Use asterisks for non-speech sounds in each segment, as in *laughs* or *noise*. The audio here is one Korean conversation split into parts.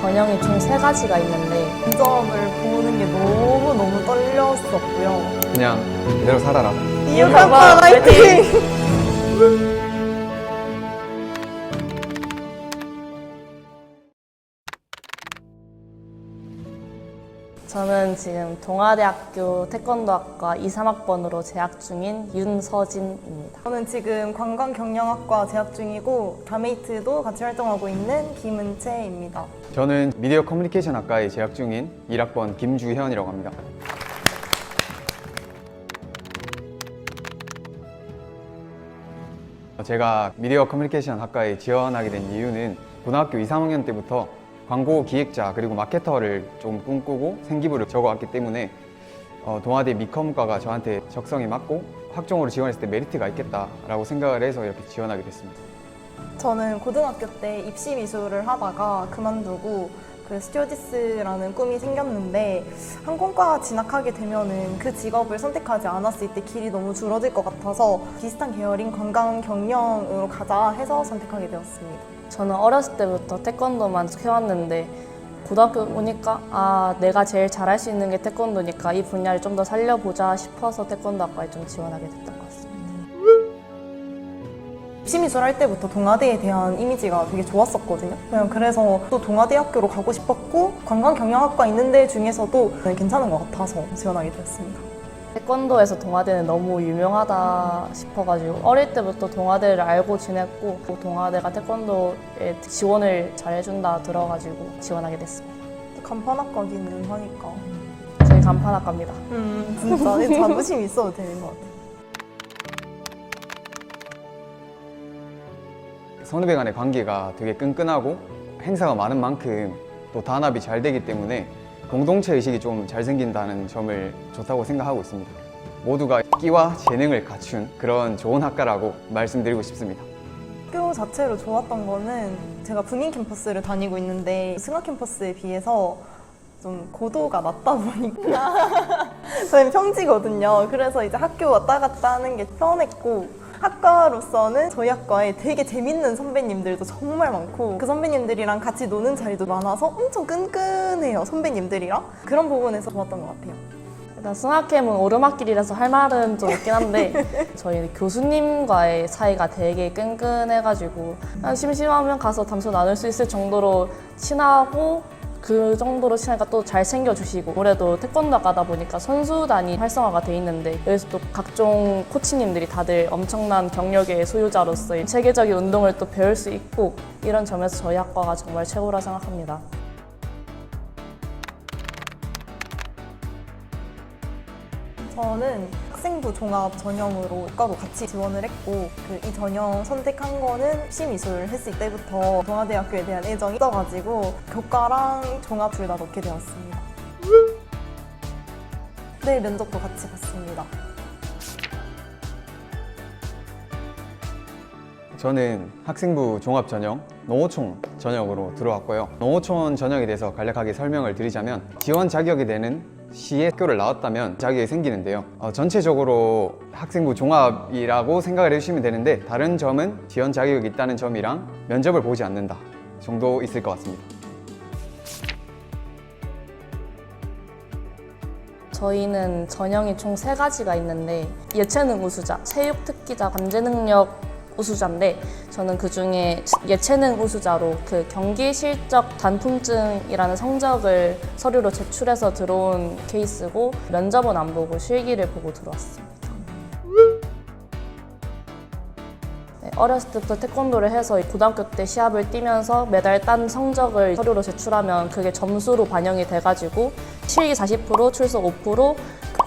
전형이 총 세 가지가 있는데 점을 보는 게 너무너무 떨렸었고요. 그냥 그대로 살아라. 이유가파 화이팅! *laughs* 저는 지금 동아대학교 태권도학과 2, 3학번으로 재학 중인 윤서진입니다. 저는 지금 관광경영학과 재학 중이고 다메이트도 같이 활동하고 있는 김은채입니다. 저는 미디어 커뮤니케이션 학과에 재학 중인 1학번 김주현이라고 합니다. 제가 미디어 커뮤니케이션 학과에 지원하게 된 이유는 고등학교 2, 3학년 때부터 광고 기획자 그리고 마케터를 좀 꿈꾸고 생기부를 적어왔기 때문에 어, 동아대 미컴과가 저한테 적성에 맞고 학종으로 지원했을 때 메리트가 있겠다라고 생각을 해서 이렇게 지원하게 됐습니다. 저는 고등학교 때 입시 미술을 하다가 그만두고 그 스튜어디스라는 꿈이 생겼는데 항공과 진학하게 되면은 그 직업을 선택하지 않았을 때 길이 너무 줄어들 것 같아서 비슷한 계열인 관광 경영으로 가자 해서 선택하게 되었습니다. 저는 어렸을 때부터 태권도만 해왔는데 고등학교 오니까 아 내가 제일 잘할 수 있는 게 태권도니까 이 분야를 좀 더 살려보자 싶어서 태권도 학과에 좀 지원하게 됐던 것 같습니다. 미술 할 때부터 동아대에 대한 이미지가 되게 좋았었거든요. 그냥 그래서 또 동아대학교로 가고 싶었고 관광 경영학과 있는 데 중에서도 괜찮은 것 같아서 지원하게 되었습니다. 태권도에서 동아대는 너무 유명하다 싶어가지고 어릴 때부터 동아대를 알고 지냈고 그 동아대가 태권도에 지원을 잘 해준다 들어가지고 지원하게 됐습니다. 간판학과 기는 하니까 저희 간판학과입니다. 음 진짜 이 자부심 있어도 되는 것 같아요. 선후배 간의 관계가 되게 끈끈하고 행사가 많은 만큼 또 단합이 잘 되기 때문에 공동체 의식이 좀 잘 생긴다는 점을 좋다고 생각하고 있습니다. 모두가 끼와 재능을 갖춘 그런 좋은 학과라고 말씀드리고 싶습니다. 학교 자체로 좋았던 거는 제가 분인 캠퍼스를 다니고 있는데 승하 캠퍼스에 비해서 좀 고도가 낮다 보니까 *laughs* 저희는 평지거든요. 그래서 이제 학교 왔다 갔다 하는 게 편했고 학과로서는 저희 학과에 되게 재밌는 선배님들도 정말 많고 그 선배님들이랑 같이 노는 자리도 많아서 엄청 끈끈해요. 선배님들이랑 그런 부분에서 좋았던 것 같아요. 일단 승학캠은 오르막길이라서 할 말은 좀 있긴 한데 *laughs* 저희 교수님과의 사이가 되게 끈끈해가지고 심심하면 가서 담소 나눌 수 있을 정도로 친하고 그 정도로 친하니까 또 잘 챙겨주시고 올해도 태권도 가다 보니까 선수단이 활성화가 돼 있는데 여기서 또 각종 코치님들이 다들 엄청난 경력의 소유자로서 세계적인 운동을 또 배울 수 있고 이런 점에서 저희 학과가 정말 최고라 생각합니다. 저는 학생부 종합 전형으로 과도 같이 지원을 했고 그 이 전형 선택한 거는 시미술 했을 때부터 동아대학교에 대한 애정이 있어가지고 교과랑 종합 둘 다 넣게 되었습니다. 네, 면접도 같이 봤습니다. 저는 학생부 종합 전형 농어촌 전형으로 들어왔고요. 농어촌 전형에 대해서 간략하게 설명을 드리자면 지원 자격이 되는 시에 학교를 나왔다면 자격이 생기는데요. 어, 전체적으로 학생부 종합이라고 생각을 해주시면 되는데 다른 점은 지원 자격이 있다는 점이랑 면접을 보지 않는다 정도 있을 것 같습니다. 저희는 전형이 총 세 가지가 있는데 예체능 우수자, 체육 특기자, 관제 능력 우수자인데 저는 그 중에 예체능 우수자로 그 경기 실적 단품증이라는 성적을 서류로 제출해서 들어온 케이스고 면접은 안 보고 실기를 보고 들어왔습니다. 네, 어렸을 때부터 태권도를 해서 고등학교 때 시합을 뛰면서 메달 딴 성적을 서류로 제출하면 그게 점수로 반영이 돼가지고 실기 40%, 출석 5%,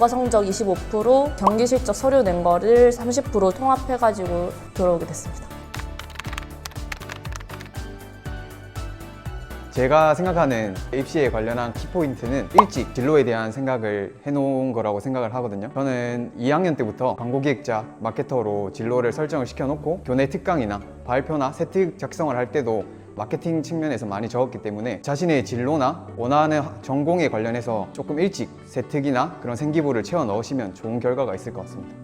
교과 성적 25%, 경기 실적 서류 낸 거를 30% 통합해가지고 들어오게 됐습니다. 제가 생각하는 입시에 관련한 키포인트는 일찍 진로에 대한 생각을 해놓은 거라고 생각을 하거든요. 저는 2학년 때부터 광고기획자, 마케터로 진로를 설정을 시켜놓고 교내 특강이나 발표나 세특 작성을 할 때도 마케팅 측면에서 많이 적었기 때문에 자신의 진로나 원하는 전공에 관련해서 조금 일찍 세특이나 그런 생기부를 채워 넣으시면 좋은 결과가 있을 것 같습니다.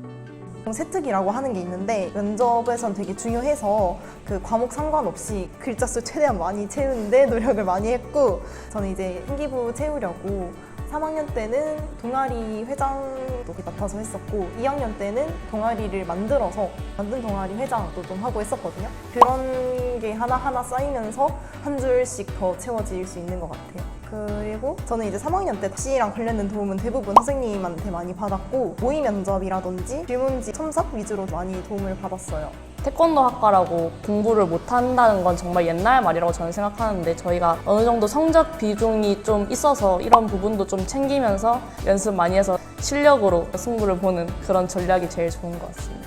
세특이라고 하는 게 있는데 면접에선 되게 중요해서 그 과목 상관없이 글자 수 최대한 많이 채우는데 노력을 많이 했고 저는 이제 생기부 채우려고 3학년 때는 동아리 회장도 맡아서 했었고 2학년 때는 동아리를 만들어서 만든 동아리 회장도 좀 하고 했었거든요. 그런 게 하나하나 쌓이면서 한 줄씩 더 채워질 수 있는 것 같아요. 그리고 저는 이제 3학년 때 C랑 관련된 도움은 대부분 선생님한테 많이 받았고 모의 면접이라든지 질문지 첨삭 위주로 많이 도움을 받았어요. 태권도 학과라고 공부를 못 한다는 건 정말 옛날 말이라고 저는 생각하는데 저희가 어느 정도 성적 비중이 좀 있어서 이런 부분도 좀 챙기면서 연습 많이 해서 실력으로 승부를 보는 그런 전략이 제일 좋은 것 같습니다.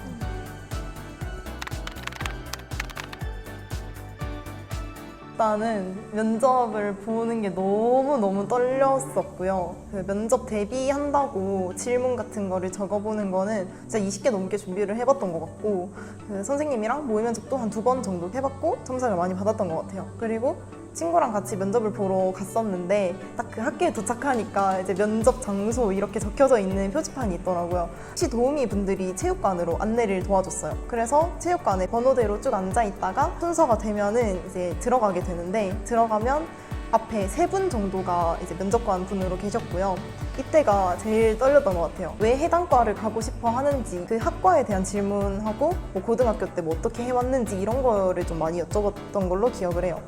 일단은 면접을 보는 게 너무너무 떨렸었고요. 그 면접 대비한다고 질문 같은 거를 적어보는 거는 진짜 20개 넘게 준비를 해봤던 것 같고 그 선생님이랑 모의 면접도 한 두 번 정도 해봤고 첨삭을 많이 받았던 것 같아요. 그리고 친구랑 같이 면접을 보러 갔었는데 딱 그 학교에 도착하니까 이제 면접 장소 이렇게 적혀져 있는 표지판이 있더라고요. 혹시 도우미 분들이 체육관으로 안내를 도와줬어요. 그래서 체육관에 번호대로 쭉 앉아 있다가 순서가 되면은 이제 들어가게 되는데 들어가면 앞에 세 분 정도가 이제 면접관 분으로 계셨고요. 이때가 제일 떨렸던 것 같아요. 왜 해당 과를 가고 싶어 하는지, 그 학과에 대한 질문하고 뭐 고등학교 때 뭐 어떻게 해왔는지 이런 거를 좀 많이 여쭤봤던 걸로 기억을 해요.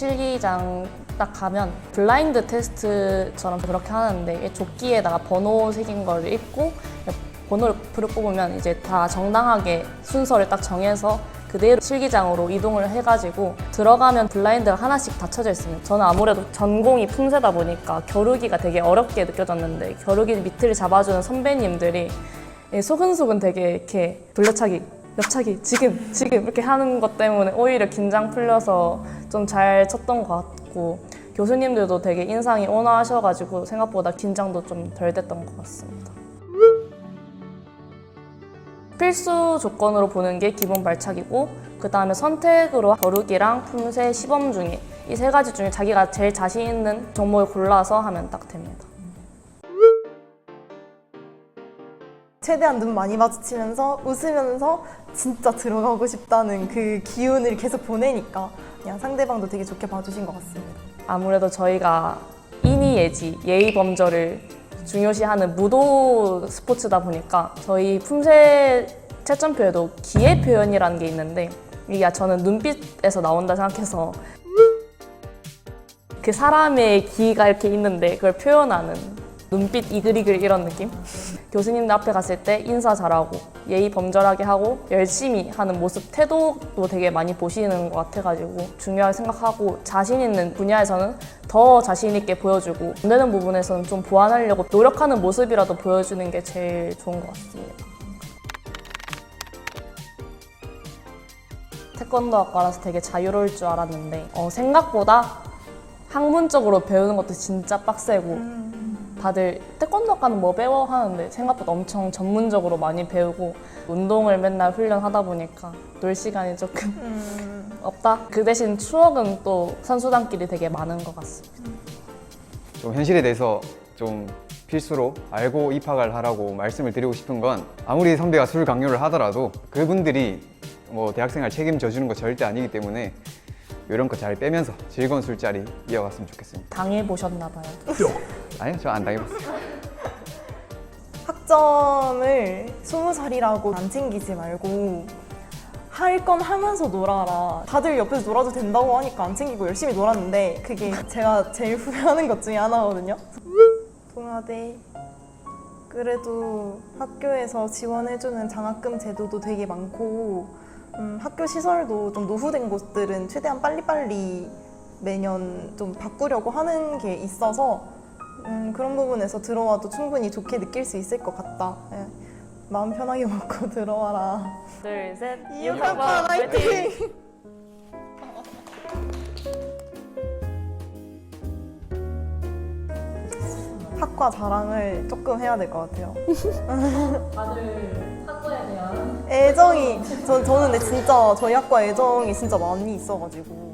실기장 딱 가면 블라인드 테스트처럼 그렇게 하는데 이 조끼에다가 번호 새긴 걸 읽고 번호를 뽑으면 이제 다 정당하게 순서를 딱 정해서 그대로 실기장으로 이동을 해가지고 들어가면 블라인드가 하나씩 닫혀져 있습니다. 저는 아무래도 전공이 품새다 보니까 겨루기가 되게 어렵게 느껴졌는데 겨루기 밑을 잡아주는 선배님들이 이 소근소근 되게 이렇게 돌려차기 옆차기 지금 지금 이렇게 하는 것 때문에 오히려 긴장 풀려서 좀 잘 쳤던 것 같고 교수님들도 되게 인상이 온화하셔가지고 생각보다 긴장도 좀 덜 됐던 것 같습니다. 필수 조건으로 보는 게 기본 발차기고 그 다음에 선택으로 겨루기랑 품새, 시범 중에 이 세 가지 중에 자기가 제일 자신 있는 종목을 골라서 하면 딱 됩니다. 최대한 눈 많이 마주치면서 웃으면서 진짜 들어가고 싶다는 그 기운을 계속 보내니까 그냥 상대방도 되게 좋게 봐주신 것 같습니다. 아무래도 저희가 인의 예지, 예의 범절을 중요시하는 무도 스포츠다 보니까 저희 품새 채점표에도 기회 표현이라는 게 있는데 이게 저는 눈빛에서 나온다 생각해서 그 사람의 기가 이렇게 있는데 그걸 표현하는 눈빛 이글이글 이런 느낌? 교수님들 앞에 갔을 때 인사 잘하고 예의 범절하게 하고 열심히 하는 모습 태도도 되게 많이 보시는 것 같아가지고 중요하게 생각하고 자신 있는 분야에서는 더 자신 있게 보여주고 안 되는 부분에서는 좀 보완하려고 노력하는 모습이라도 보여주는 게 제일 좋은 것 같습니다. 태권도 학과라서 되게 자유로울 줄 알았는데 어, 생각보다 학문적으로 배우는 것도 진짜 빡세고 다들 태권도 학과는 뭐 배워 하는데 생각보다 엄청 전문적으로 많이 배우고 운동을 맨날 훈련하다 보니까 놀 시간이 조금 *laughs* 없다. 그 대신 추억은 또 선수단끼리 되게 많은 것 같습니다. 좀 현실에 대해서 좀 필수로 알고 입학을 하라고 말씀을 드리고 싶은 건 아무리 선배가 술 강요를 하더라도 그분들이 뭐 대학생활 책임져 주는 거 절대 아니기 때문에 이런 거 잘 빼면서 즐거운 술자리 이어갔으면 좋겠습니다. 당해 보셨나 봐요. 아니요, 저 안 당해봤어요. 학점을 스무 살이라고 안 챙기지 말고 할 건 하면서 놀아라. 다들 옆에서 놀아도 된다고 하니까 안 챙기고 열심히 놀았는데 그게 제가 제일 *laughs* 후회하는 것 중에 하나거든요. 동아대 그래도 학교에서 지원해주는 장학금 제도도 되게 많고 음, 학교 시설도 좀 노후된 곳들은 최대한 빨리빨리 매년 좀 바꾸려고 하는 게 있어서 음, 그런 부분에서 들어와도 충분히 좋게 느낄 수 있을 것 같다. 예. 마음 편하게 *laughs* 먹고 들어와라. 둘, 셋. 이육학번 화이팅! 학과 자랑을 조금 해야 될 것 같아요. *laughs* 다들 학과에 대한 애정이 저, 저는 근데 진짜 저희 학과 애정이 진짜 많이 있어가지고